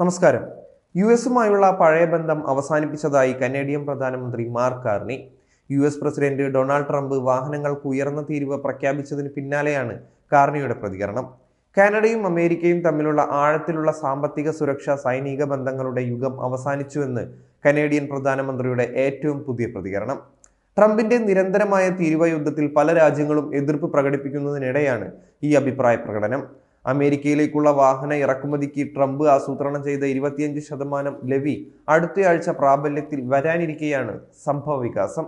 നമസ്കാരം. യു എസുമായുള്ള പഴയ ബന്ധം അവസാനിപ്പിച്ചതായി കനേഡിയൻ പ്രധാനമന്ത്രി Mark Carney. U S president Donald Trump വാഹനങ്ങൾക്ക് ഉയർന്ന തീരുവ പ്രഖ്യാപിച്ചതിന് പിന്നാലെയാണ് കാർണിയുടെ പ്രതികരണം. കാനഡയും അമേരിക്കയും തമ്മിലുള്ള ആഴത്തിലുള്ള സാമ്പത്തിക സുരക്ഷ സൈനിക ബന്ധങ്ങളുടെ യുഗം അവസാനിച്ചുവെന്ന് കനേഡിയൻ പ്രധാനമന്ത്രിയുടെ ഏറ്റവും പുതിയ പ്രതികരണം. ട്രംപിന്റെ നിരന്തരമായ തീരുവ യുദ്ധത്തിൽ പല രാജ്യങ്ങളും എതിർപ്പ് പ്രകടിപ്പിക്കുന്നതിനിടെയാണ് ഈ അഭിപ്രായ പ്രകടനം. അമേരിക്കയിലേക്കുള്ള വാഹന ഇറക്കുമതിക്ക് ട്രംപ് ആസൂത്രണം ചെയ്ത ഇരുപത്തിയഞ്ച് ശതമാനം ലെവി അടുത്തയാഴ്ച പ്രാബല്യത്തിൽ വരാനിരിക്കെയാണ് സംഭവ വികാസം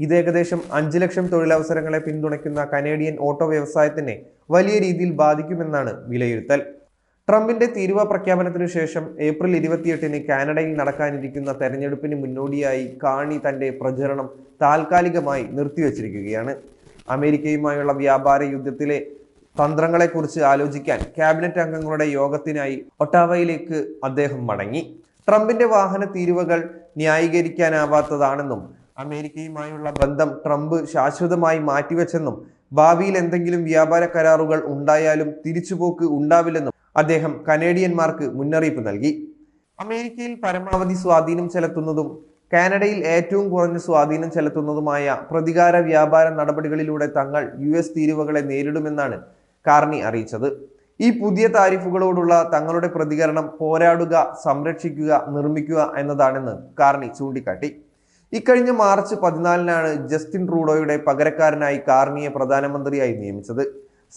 ഇത് ഏകദേശം അഞ്ച് ലക്ഷം തൊഴിലവസരങ്ങളെ പിന്തുണയ്ക്കുന്ന കനേഡിയൻ ഓട്ടോ വ്യവസായത്തിനെ വലിയ രീതിയിൽ ബാധിക്കുമെന്നാണ് വിലയിരുത്തൽ. ട്രംപിന്റെ തീരുവ പ്രഖ്യാപനത്തിനു ശേഷം ഏപ്രിൽ ഇരുപത്തിയെട്ടിന് കാനഡയിൽ നടക്കാനിരിക്കുന്ന തെരഞ്ഞെടുപ്പിന് മുന്നോടിയായി കാണി തന്റെ പ്രചരണം താൽക്കാലികമായി നിർത്തിവച്ചിരിക്കുകയാണ്. അമേരിക്കയുമായുള്ള വ്യാപാര യുദ്ധത്തിലെ തന്ത്രങ്ങളെക്കുറിച്ച് ആലോചിക്കാൻ ക്യാബിനറ്റ് അംഗങ്ങളുടെ യോഗത്തിനായി ഒട്ടാവയിലേക്ക് അദ്ദേഹം മടങ്ങി. ട്രംപിന്റെ വാഹന തീരുവകൾ ന്യായീകരിക്കാനാവാത്തതാണെന്നും അമേരിക്കയുമായുള്ള ബന്ധം ട്രംപ് ശാശ്വതമായി മാറ്റിവെച്ചെന്നും ഭാവിയിൽ എന്തെങ്കിലും വ്യാപാര കരാറുകൾ ഉണ്ടായാലും തിരിച്ചുപോക്ക് ഉണ്ടാവില്ലെന്നും അദ്ദേഹം കനേഡിയന്മാർക്ക് മുന്നറിയിപ്പ് നൽകി. അമേരിക്കയിൽ പരമാവധി സ്വാധീനം ചെലുത്തുന്നതും കാനഡയിൽ ഏറ്റവും കുറഞ്ഞ സ്വാധീനം ചെലുത്തുന്നതുമായ പ്രതികാര വ്യാപാര നടപടികളിലൂടെ തങ്ങൾ യു എസ് തീരുവകളെ നേരിടുമെന്നാണ് കാർണി അറിയിച്ചത്. ഈ പുതിയ താരിഫുകളോടുള്ള തങ്ങളുടെ പ്രതികരണം പോരാടുക സംരക്ഷിക്കുക നിർമ്മിക്കുക എന്നതാണെന്ന് കാർണി ചൂണ്ടിക്കാട്ടി. ഇക്കഴിഞ്ഞ മാർച്ച് പതിനാലിനാണ് ജസ്റ്റിൻ റൂഡോയുടെ പകരക്കാരനായി കാർണിയെ പ്രധാനമന്ത്രിയായി നിയമിച്ചത്.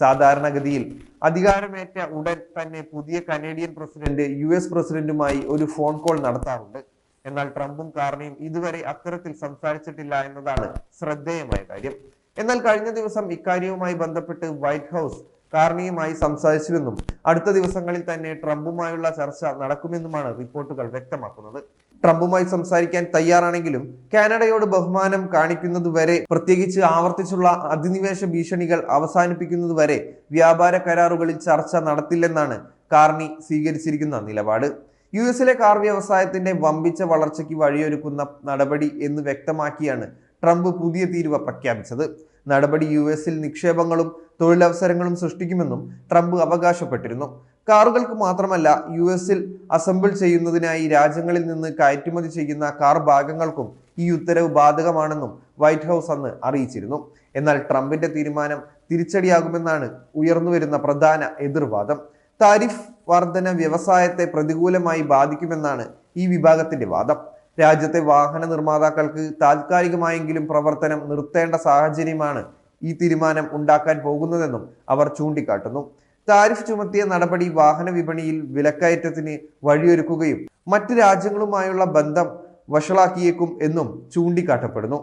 സാധാരണഗതിയിൽ അധികാരമേറ്റ ഉടൻ തന്നെ പുതിയ കനേഡിയൻ പ്രസിഡന്റ് യു എസ് പ്രസിഡന്റുമായി ഒരു ഫോൺ കോൾ നടത്താറുണ്ട്. എന്നാൽ ട്രംപും കാർണിയും ഇതുവരെ അത്തരത്തിൽ സംസാരിച്ചിട്ടില്ല എന്നതാണ് ശ്രദ്ധേയമായ കാര്യം. എന്നാൽ കഴിഞ്ഞ ദിവസം ഇക്കാര്യവുമായി ബന്ധപ്പെട്ട് വൈറ്റ് ഹൗസ് കാർണിയുമായി സംസാരിച്ചുവെന്നും അടുത്ത ദിവസങ്ങളിൽ തന്നെ ട്രംപുമായുള്ള ചർച്ച നടക്കുമെന്നുമാണ് റിപ്പോർട്ടുകൾ വ്യക്തമാക്കുന്നത്. ട്രംപുമായി സംസാരിക്കാൻ തയ്യാറാണെങ്കിലും കാനഡയോട് ബഹുമാനം കാണിക്കുന്നതുവരെ പ്രത്യേകിച്ച് ആവർത്തിച്ചുള്ള അധിനിവേശ ഭീഷണികൾ അവസാനിപ്പിക്കുന്നതുവരെ വ്യാപാര കരാറുകളിൽ ചർച്ച നടത്തില്ലെന്നാണ് കാർണി സ്വീകരിച്ചിരിക്കുന്ന നിലപാട്. യു എസിലെ കാർ വ്യവസായത്തിന്റെ വമ്പിച്ച വളർച്ചയ്ക്ക് വഴിയൊരുക്കുന്ന നടപടി എന്ന് വ്യക്തമാക്കിയാണ് ട്രംപ് പുതിയ തീരുവ പ്രഖ്യാപിച്ചത്. നടപടി യു എസിൽ നിക്ഷേപങ്ങളും തൊഴിലവസരങ്ങളും സൃഷ്ടിക്കുമെന്നും ട്രംപ് അവകാശപ്പെട്ടിരുന്നു. കാറുകൾക്ക് മാത്രമല്ല യു എസിൽ അസംബിൾ ചെയ്യുന്നതിനായി രാജ്യങ്ങളിൽ നിന്ന് കയറ്റുമതി ചെയ്യുന്ന കാർ ഭാഗങ്ങൾക്കും ഈ ഉത്തരവ് ബാധകമാണെന്നും വൈറ്റ് ഹൗസ് അന്ന് അറിയിച്ചിരുന്നു. എന്നാൽ ട്രംപിന്റെ തീരുമാനം തിരിച്ചടിയാകുമെന്നാണ് ഉയർന്നുവരുന്ന പ്രധാന എതിർവാദം. താരിഫ് വർധന വ്യവസായത്തെ പ്രതികൂലമായി ബാധിക്കുമെന്നാണ് ഈ വിഭാഗത്തിന്റെ വാദം. രാജ്യത്തെ വാഹന നിർമ്മാതാക്കൾക്ക് താൽക്കാലികമായെങ്കിലും പ്രവർത്തനം നിർത്തേണ്ട സാഹചര്യമാണ് ഈ തീരുമാനം ഉണ്ടാക്കാൻ പോകുന്നതെന്നും അവർ ചൂണ്ടിക്കാട്ടുന്നു. താരിഫ് ചുമത്തിയ നടപടി വാഹന വിപണിയിൽ വിലക്കയറ്റത്തിന് വഴിയൊരുക്കുകയും മറ്റ് രാജ്യങ്ങളുമായുള്ള ബന്ധം വഷളാക്കിയേക്കും എന്നും ചൂണ്ടിക്കാട്ടപ്പെടുന്നു.